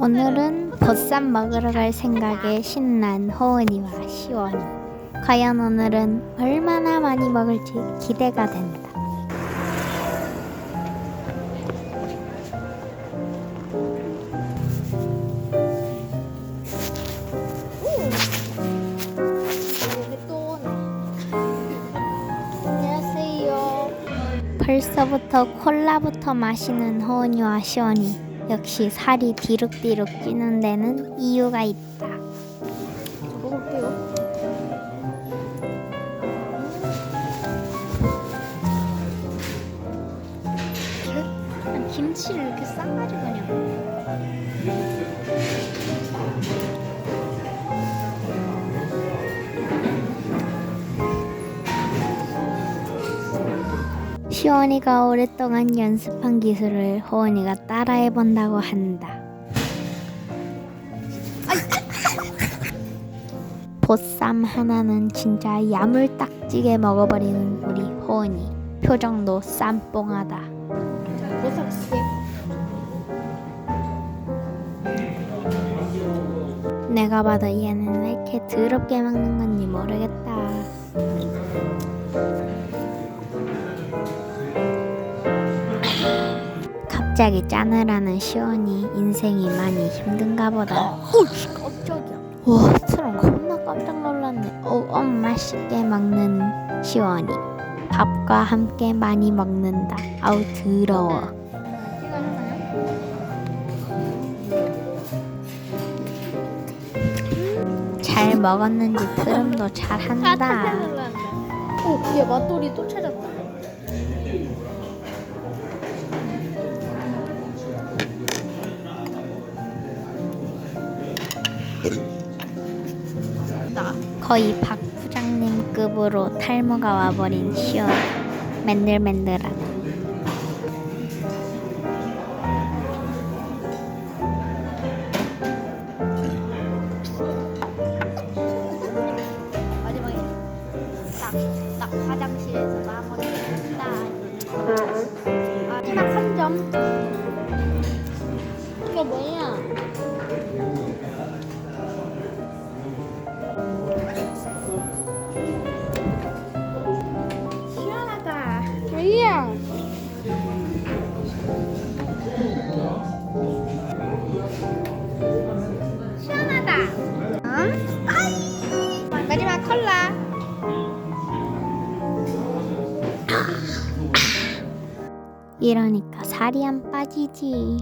오늘은 보쌈 먹으러 갈 생각에 신난 호은이와 시원이. 과연 오늘은 얼마나 많이 먹을지 기대가 된다. 벌써부터 콜라부터 마시는 호은이와 시원이. 역시 살이 디룩디룩 찌는 데는 이유가 있다. 먹을게요. 김치를 이렇게 싸가지고 그냥. 시원이가 오랫동안 연습한 기술을 호원이가 따라해 본다고 한다. 보쌈 하나는 진짜 야물딱지게 먹어버리는 우리 호원이. 표정도 쌈뽕하다. 내가 봐도 얘는 왜 이렇게 더럽게 먹는 건지 모르겠다. 갑자기 짜느라는 시원이 인생이 많이 힘든가 보다. 어이씨 깜짝이야. 와 트럼 겁나 깜짝 놀랐네. 어, 어 맛있게 먹는 시원이. 밥과 함께 많이 먹는다. 아우 더러워. 잘 먹었는지 트름도 잘한다. 어, 얘 맛돌이 또 찾았다. 거의 박 부장님급으로 탈모가 와버린 시원 맨들맨들하다 마지막에 딱, 딱 화장실에서 마무리 했다. 아, 딱 한 점. 이거 뭐야? 시원하다. 응? 마지막 콜라. 이러니까 살이 안 빠지지